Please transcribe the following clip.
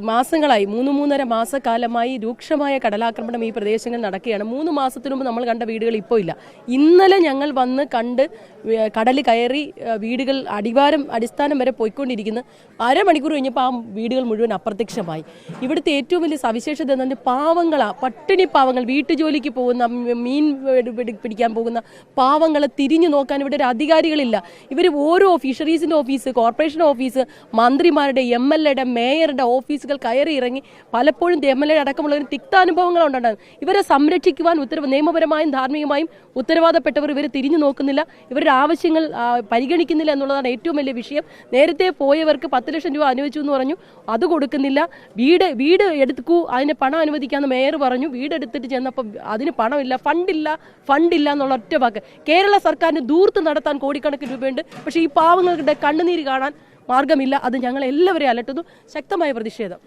മാസങ്ങളായി മൂന്ന് മൂന്നര മാസക്കാലമായി രൂക്ഷമായ കടലാക്രമണം ഈ പ്രദേശങ്ങളിൽ നടക്കുകയാണ്. മൂന്ന് മാസത്തിനു മുമ്പ് നമ്മൾ കണ്ട വീടുകൾ ഇപ്പോൾ ഇല്ല. ഇന്നലെ ഞങ്ങൾ വന്ന് കണ്ട് കടൽ കയറി വീടുകൾ അടിവാരം അടിസ്ഥാനം വരെ പോയിക്കൊണ്ടിരിക്കുന്നു. അരമണിക്കൂർ കഴിഞ്ഞപ്പോൾ ആ വീടുകൾ മുഴുവൻ അപ്രത്യക്ഷമായി. ഇവിടുത്തെ ഏറ്റവും വലിയ സവിശേഷത എന്ന് പറഞ്ഞാൽ പാവങ്ങളാ പട്ടിണി പാവങ്ങൾ വീട്ടുജോലിക്ക് പോകുന്ന മീൻ പിടി- പിടി- പിടിക്കാൻ പോകുന്ന പാവങ്ങളെ തിരിഞ്ഞു നോക്കാൻ ഇവിടെ ഒരു അധികാരികളില്ല. ഇവർ ഓരോ ഫിഷറീസിന്റെ ഓഫീസ് കോർപ്പറേഷൻ ഓഫീസ് മന്ത്രിമാരുടെ എം എൽ എയുടെ മേയറുടെ ഓഫീസുകൾ കയറി ഇറങ്ങി പലപ്പോഴും എം എൽ എ അടക്കമുള്ളവർ തിക്താനുഭവങ്ങൾ ഉണ്ടാകും ഇവരെ സംരക്ഷിക്കുവാൻ ഉത്തരവ് നിയമപരമായും ധാർമ്മികമായും ഉത്തരവാദപ്പെട്ടവർ ഇവരെ തിരിഞ്ഞു നോക്കുന്നില്ല. ഇവരുടെ ആവശ്യങ്ങൾ പരിഗണിക്കുന്നില്ല എന്നുള്ളതാണ് ഏറ്റവും വലിയ വിഷയം. നേരത്തെ പോയവർക്ക് പത്ത് ലക്ഷം രൂപ അനുവദിച്ചു എന്ന് പറഞ്ഞു. അത് കൊടുക്കുന്നില്ല. വീട് വീട് എടുക്കൂ അതിന് പണം അനുവദിക്കാമെന്ന് മേയർ പറഞ്ഞു. വീട് എടുത്തിട്ട് ചെന്നപ്പോൾ അതിന് പണമില്ല ഫണ്ടില്ല ഫണ്ടില്ല എന്നുള്ള ഒറ്റ വാക്ക്. കേരള സർക്കാരിന് ദൂർത്ത് നടത്താൻ കോടിക്കണക്കിന് രൂപയുണ്ട്. പക്ഷേ ഈ പാവങ്ങളുടെ കണ്ണുനീര് കാണാൻ മാർഗമില്ല അത് ഞങ്ങളെല്ലാവരെയും അലട്ടുന്നു. ശക്തമായ പ്രതിഷേധം.